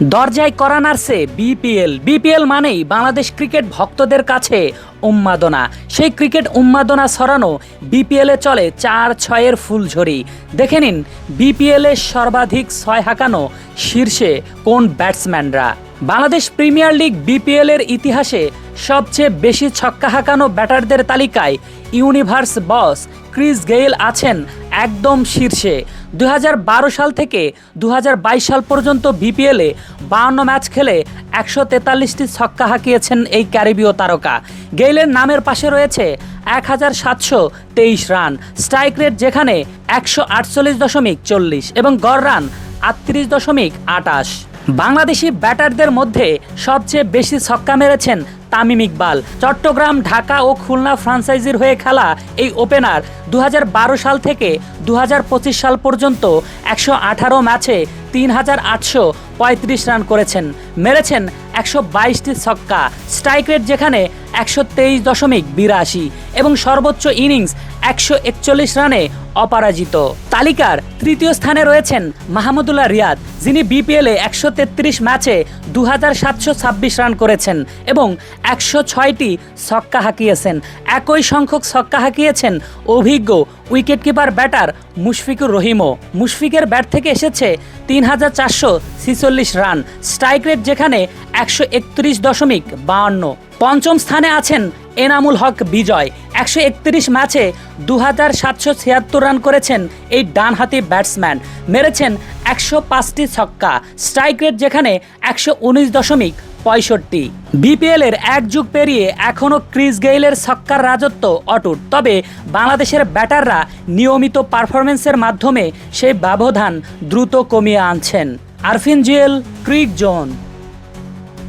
দরজায় করা নার্সে BPL. BPL মানেই বাংলাদেশ ক্রিকেট ভক্তদের কাছে উন্মাদনা। সেই ক্রিকেট উন্মাদনা ছড়ানো বিপিএলে চলে চার ছয়ের ফুলঝড়ি দেখে নিন বিপিএলে সর্বাধিক ছয় হাঁকানো শীর্ষে কোন ব্যাটসম্যানরা। বাংলাদেশ প্রিমিয়ার লিগ বিপিএল এর ইতিহাসে সবচেয়ে বেশি ছক্কা হাঁকানো ব্যাটারদের তালিকায় ইউনিভার্স বস ক্রিস গেইল আছেন একদম শীর্ষে। দু হাজার বারো সাল থেকে দু হাজার বাইশ সাল পর্যন্ত বিপিএলে বাউন্ন ম্যাচ খেলে একশো তেতাল্লিশটি ছক্কা হাঁকিয়েছেন এই ক্যারিবীয় তারকা। গেইলের নামের পাশে রয়েছে এক হাজার সাতশো তেইশ রান, স্ট্রাইক রেট যেখানে একশো আটচল্লিশ দশমিক চল্লিশ এবং গড় রান আটত্রিশ দশমিক আটাশ। বাংলাদেশি ব্যাটারদের মধ্যে সবচেয়ে বেশি ছক্কা মেরেছেন তামিম ইকবাল। চট্টগ্রাম, ঢাকা ও খুলনা ফ্রাঞ্চাইজির হয়ে খেলা এই ওপেনার দু হাজার বারো সাল থেকে দু হাজার পঁচিশ সাল পর্যন্ত একশো আঠারো ম্যাচে তিন হাজার আটশো পঁয়ত্রিশ রান করেছেন। মেরেছেন একশো বাইশটি ছক্কা স্ট্রাইক রেট যেখানে একশো তেইশ দশমিক বিরাশি এবং সর্বোচ্চ ইনিংস একশো একচল্লিশ রানে অপরাজিত। তালিকার তৃতীয় স্থানে রয়েছেন মাহমুদুল্লাহ রিয়াদ, যিনি বিপিএলে একশো তেত্রিশ ম্যাচে দু হাজার সাতশো ছাব্বিশ রান করেছেন এবং একশো ছয়টি ছক্কা হাঁকিয়েছেন। একই সংখ্যক ছক্কা হাঁকিয়েছেন অভিজ্ঞ উইকেটকিপার ব্যাটার মুশফিকুর রহিমও। মুশফিকের ব্যাট থেকে এসেছে তিন হাজার চারশো ছিচল্লিশ রান, স্ট্রাইক রেট যেখানে একশো একত্রিশ দশমিক বাহান্ন পঞ্চম স্থানে আছেন এনামুল হক বিজয় একশো একত্রিশ ম্যাচে দু হাজার সাতশো ছিয়াত্তর রান করেছেন এই ডানহাতি ব্যাটসম্যান। মেরেছেন একশো পাঁচটি ছক্কা, স্ট্রাইক রেট যেখানে একশো উনিশ দশমিক পঁয়ষট্টি। বিপিএল এর এক যুগ পেরিয়ে এখনও ক্রিস গেইলের ছক্কার রাজত্ব অটুট, তবে বাংলাদেশের ব্যাটাররা নিয়মিত পারফরমেন্সের মাধ্যমে সেই ব্যবধান দ্রুত কমিয়ে আনছেন। Arfin Jewel, Cric Zone.